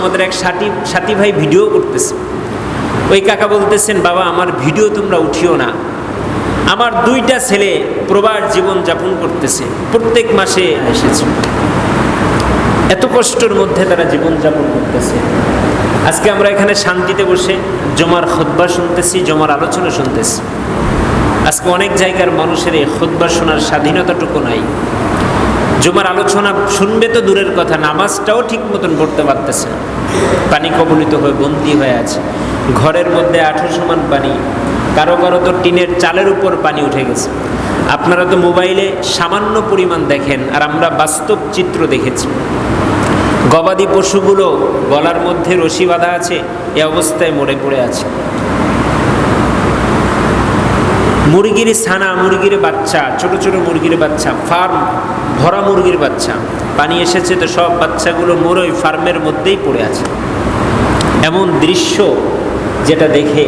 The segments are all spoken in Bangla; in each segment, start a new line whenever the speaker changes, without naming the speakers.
আমাদের এক সাথী সাথী ভাই ভিডিও করতেছে। ওই কাকা বলতেছেন, বাবা, আমার ভিডিও তোমরা উঠিও না। আমার দুইটা ছেলে প্রবাস জীবন যাপন করতেছে, প্রত্যেক মাসে এসেছে। এত কষ্টের মধ্যে তারা জীবন যাপন করতেছে। আজকে আমরা এখানে শান্তিতে বসে জমার খোদবা শুনতেছি, জমার আলোচনা শুনতেছি। আজকে অনেক জায়গার মানুষের এই খোদবা শোনার স্বাধীনতাটুকু নাই। জমার আলোচনা শুনবে তো দূরের কথা, নামাজটাও ঠিক মতন পড়তে পারতেছে না। পানি কবলিত হয়ে বন্দি হয়ে আছে। ঘরের মধ্যে আঠো সমান পানি, কারও কারও তো টিনের চালের উপর পানি উঠে গেছে। আপনারা তো মোবাইলে সামান্য পরিমাণ দেখেন, আর আমরা বাস্তব চিত্র দেখেছি। গবাদি পশুগুলো গলার মধ্যে রশি বাঁধা আছে, এ অবস্থায় মরে পড়ে আছে। মুরগির ছানা, মুরগির বাচ্চা, ছোট ছোট মুরগির বাচ্চা, ফার্ম, ভরা মুরগির বাচ্চা। পানি এসেছে তো সব বাচ্চাগুলো মরে ওই ফার্মের মধ্যেই পড়ে আছে। এমন দৃশ্য যেটা দেখে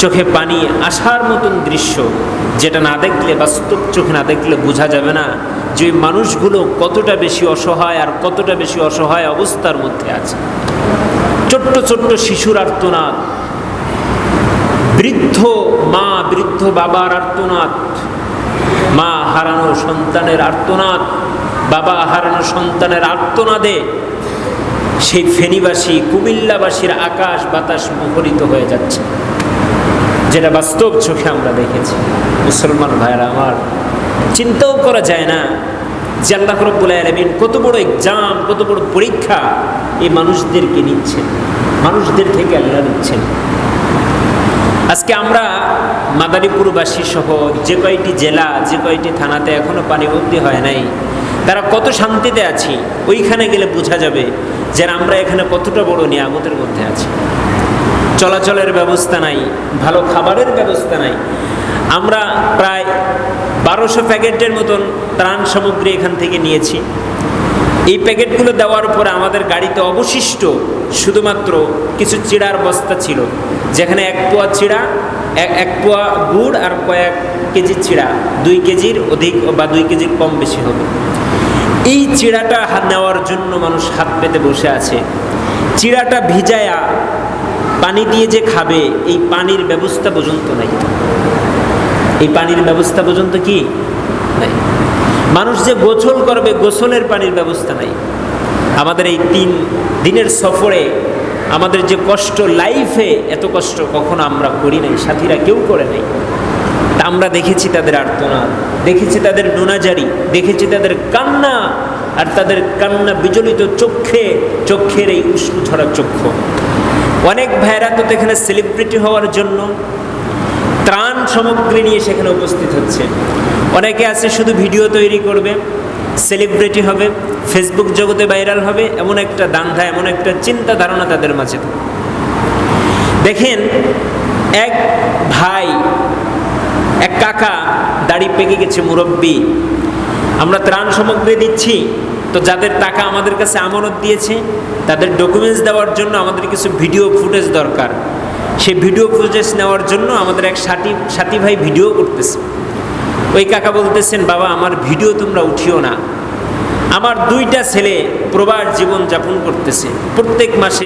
চোখে পানি আসার মতন দৃশ্য যেটা না দেখলে, বাস্তব চোখে না দেখলে বোঝা যাবে না যে মানুষগুলো কতটা বেশি অসহায় আর কতটা বেশি অসহায় অবস্থার মধ্যে আছে। ছোট্ট ছোট্ট শিশুর আর্তনাদ বৃদ্ধ মা, বৃদ্ধ বাবার আর্তনাদ। মা হারানো সন্তানের আর্তনাদ, বাবা হারানো সন্তানের আর্তনাদে সেই ফেনীবাসী, কুমিল্লাবাসীর আকাশ বাতাস মুখরিত হয়ে যাচ্ছে। যেটা বাস্তব চোখে আমরা দেখেছি। মুসলমান ভাইয়েরা আমার, চিন্তাও করা যায় না যে আল্লাহ রব্বুল আলমিন কত বড় এক্সাম কত বড় পরীক্ষা এই মানুষদেরকে নিচ্ছেন। মানুষদের থেকে আল্লাহ নিচ্ছেন। আজকে আমরা মাদারীপুরবাসী সহ যে কয়টি জেলা, যে কয়টি থানাতে এখনও পানিবন্দী হয় নাই, তারা কত শান্তিতে আছি, ওইখানে গেলে বোঝা যাবে যে আমরা এখানে কতটা বড় নিয়ামতের মধ্যে আছি। চলাচলের ব্যবস্থা নাই, ভালো খাবারের ব্যবস্থা নাই। আমরা প্রায় বারোশো প্যাকেটের মতন ত্রাণ সামগ্রী এখান থেকে নিয়েছি। এই প্যাকেটগুলো দেওয়ার পরে আমাদের গাড়িতে অবশিষ্ট শুধুমাত্র কিছু চিড়ার বস্তা ছিল, যেখানে এক পোয়া চিড়া, এক এক পোয়া গুড় আর কয়েক কেজি চিড়া, দুই কেজির অধিক বা দুই কেজির কম বেশি হবে। এই চিড়াটা হাত নেওয়ার জন্য মানুষ হাত পেতে বসে আছে। চিড়াটা ভিজায়া পানি দিয়ে যে খাবে, এই পানির ব্যবস্থা পর্যন্ত নাই। এই পানির ব্যবস্থা পর্যন্ত কি? নাই। মানুষ যে গোসল করবে, গোসলের পানির ব্যবস্থা নাই। আমাদের এই তিন দিনের সফরে আমাদের যে কষ্ট লাইফে এত কষ্ট কখনো আমরা করি নাই, সাথীরা কেউ করে নাই। তা আমরা দেখেছি তাদের আর্তনাদ, দেখেছি তাদের নোনাজারি, দেখেছি তাদের কান্না, আর তাদের কান্না বিচলিত চক্ষে, চক্ষের এই উষ্ণ ছড়া চক্ষু। অনেক ভাইরা তো এখানে সেলিব্রিটি হওয়ার জন্য ত্রাণ সামগ্রী নিয়ে সেখানে উপস্থিত হচ্ছে। অনেকে আছে শুধু ভিডিও তৈরি করবে। সেলিব্রিটি হবে ফেসবুক জগতে ভাইরাল হবে, এমন একটা দান্ধা এমন একটা চিন্তা ধারণা তাদের মাঝে। দেখেন, এক ভাই, এক কাকা দাড়ি পেকে গেছে, মুরব্বী। আমরা ত্রাণ সামগ্রী দিচ্ছি, তো যাদের টাকা আমাদের কাছে আমানত দিয়েছে, তাদের ডকুমেন্টস দেওয়ার জন্য আমাদের কিছু ভিডিও ফুটেজ দরকার। সেই ভিডিও ফুটেজ নেওয়ার জন্য আমাদের এক সাথী সাথী ভাই ভিডিও করতেছে। ওই কাকা বলতেছেন, বাবা, আমার ভিডিও তোমরা উঠিও না। আমার দুইটা ছেলে প্রবাস জীবন যাপন করতেছে। প্রত্যেক মাসে